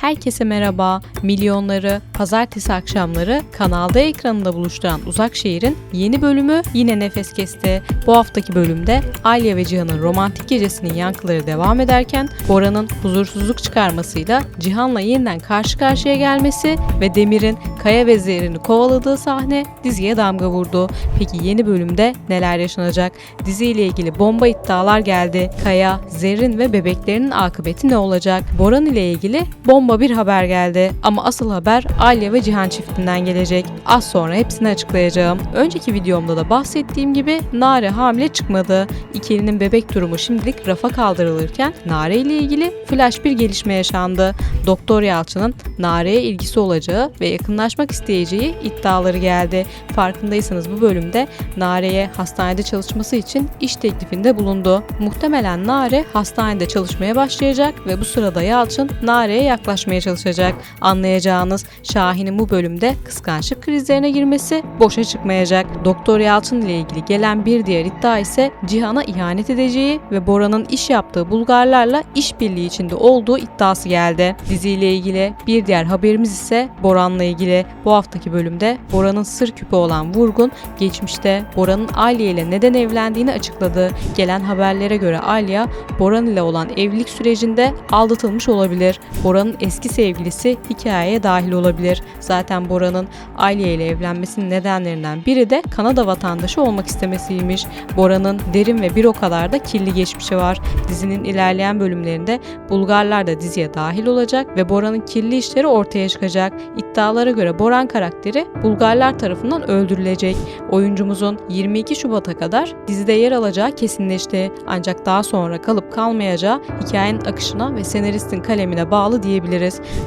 Herkese merhaba. Milyonları pazartesi akşamları kanalda ekranında buluşturan Uzak Şehir'in yeni bölümü yine nefes kesti. Bu haftaki bölümde Alya ve Cihan'ın romantik gecesinin yankıları devam ederken Bora'nın huzursuzluk çıkarmasıyla Cihan'la yeniden karşı karşıya gelmesi ve Demir'in Kaya ve Zehir'ini kovaladığı sahne diziye damga vurdu. Peki yeni bölümde neler yaşanacak? Diziyle ilgili bomba iddialar geldi. Kaya, Zerrin ve bebeklerinin akıbeti ne olacak? Boran ile ilgili bomba bir haber geldi. Ama asıl haber Alya ve Cihan çiftinden gelecek. Az sonra hepsini açıklayacağım. Önceki videomda da bahsettiğim gibi Nare hamile çıkmadı. İkilinin bebek durumu şimdilik rafa kaldırılırken Nare ile ilgili flash bir gelişme yaşandı. Doktor Yalçın'ın Nare'ye ilgisi olacağı ve yakınlaşmak isteyeceği iddiaları geldi. Farkındaysanız bu bölümde Nare'ye hastanede çalışması için iş teklifinde bulundu. Muhtemelen Nare hastanede çalışmaya başlayacak ve bu sırada Yalçın Nare'ye yaklaşmaya çalışacak. Anlayacağınız Şahin'in bu bölümde kıskançlık krizlerine girmesi boşa çıkmayacak. Doktor Yalçın ile ilgili gelen bir diğer iddia ise Cihan'a ihanet edeceği ve Bora'nın iş yaptığı Bulgarlarla işbirliği içinde olduğu iddiası geldi. Diziyle ilgili bir diğer haberimiz ise Boran'la ilgili. Bu haftaki bölümde Bora'nın sır küpü olan Vurgun geçmişte Bora'nın Alya ile neden evlendiğini açıkladı. Gelen haberlere göre Alya, Boran ile olan evlilik sürecinde aldatılmış olabilir. Bora'nın eski sevgilisi hikayeye dahil olabilir. Zaten Bora'nın Alya ile evlenmesinin nedenlerinden biri de Kanada vatandaşı olmak istemesiymiş. Bora'nın derin ve bir o kadar da kirli geçmişi var. Dizinin ilerleyen bölümlerinde Bulgarlar da diziye dahil olacak ve Bora'nın kirli işleri ortaya çıkacak. İddialara göre Boran karakteri Bulgarlar tarafından öldürülecek. Oyuncumuzun 22 Şubat'a kadar dizide yer alacağı kesinleşti. Ancak daha sonra kalıp kalmayacağı hikayenin akışına ve senaristin kalemine bağlı diyebiliriz.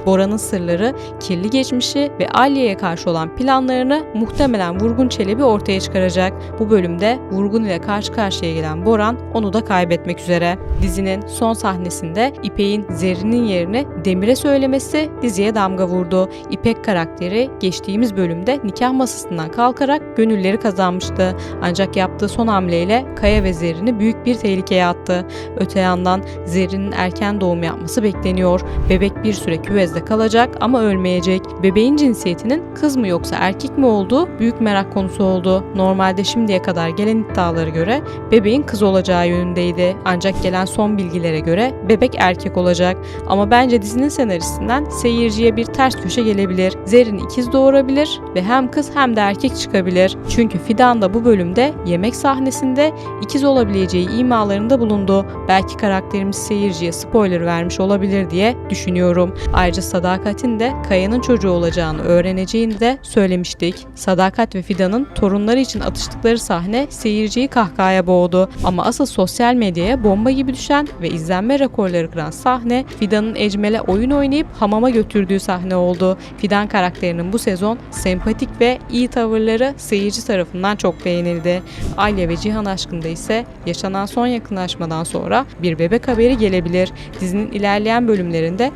Bora'nın sırları, kirli geçmişi ve Alya'ya karşı olan planlarını muhtemelen Vurgun Çelebi ortaya çıkaracak. Bu bölümde Vurgun ile karşı karşıya gelen Boran onu da kaybetmek üzere. Dizinin son sahnesinde İpek'in Zerrin'in yerini Demir'e söylemesi diziye damga vurdu. İpek karakteri geçtiğimiz bölümde nikah masasından kalkarak gönülleri kazanmıştı. Ancak yaptığı son hamleyle Kaya ve Zerrin'i büyük bir tehlikeye attı. Öte yandan Zerrin'in erken doğum yapması bekleniyor. Bebek bir süre küvezde kalacak ama ölmeyecek. Bebeğin cinsiyetinin kız mı yoksa erkek mi olduğu büyük merak konusu oldu. Normalde şimdiye kadar gelen iddialara göre bebeğin kız olacağı yönündeydi. Ancak gelen son bilgilere göre bebek erkek olacak. Ama bence dizinin senaristinden seyirciye bir ters köşe gelebilir. Zerrin ikiz doğurabilir ve hem kız hem de erkek çıkabilir. Çünkü Fidan da bu bölümde yemek sahnesinde ikiz olabileceği imalarında bulundu. Belki karakterimiz seyirciye spoiler vermiş olabilir diye düşünüyorum. Ayrıca Sadakat'in de Kaya'nın çocuğu olacağını öğreneceğini de söylemiştik. Sadakat ve Fidan'ın torunları için atıştıkları sahne seyirciyi kahkahaya boğdu. Ama asıl sosyal medyaya bomba gibi düşen ve izlenme rekorları kıran sahne Fidan'ın Ecmel'e oyun oynayıp hamama götürdüğü sahne oldu. Fidan karakterinin bu sezon sempatik ve iyi tavırları seyirci tarafından çok beğenildi. Alya ve Cihan aşkında ise yaşanan son yakınlaşmadan sonra bir bebek haberi gelebilir. Dizinin ilerleyen bölümlerinde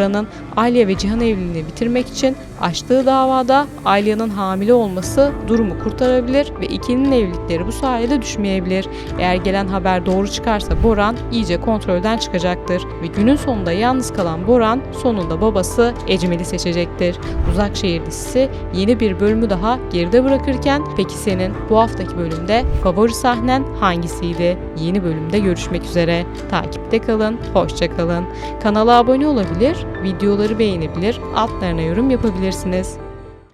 Bora'nın Alya ve Cihan evliliğini bitirmek için açtığı davada Alya'nın hamile olması durumu kurtarabilir ve ikilinin evlilikleri bu sayede düşmeyebilir. Eğer gelen haber doğru çıkarsa Boran iyice kontrolden çıkacaktır ve günün sonunda yalnız kalan Boran sonunda babası Ecmel'i seçecektir. Uzak Şehir dizisi yeni bir bölümü daha geride bırakırken peki senin bu haftaki bölümde favori sahnen hangisiydi? Yeni bölümde görüşmek üzere. Takipte kalın, hoşça kalın. Kanala abone olabilir, videoları beğenebilir, altlarına yorum yapabilirsiniz ulaşabilirsiniz.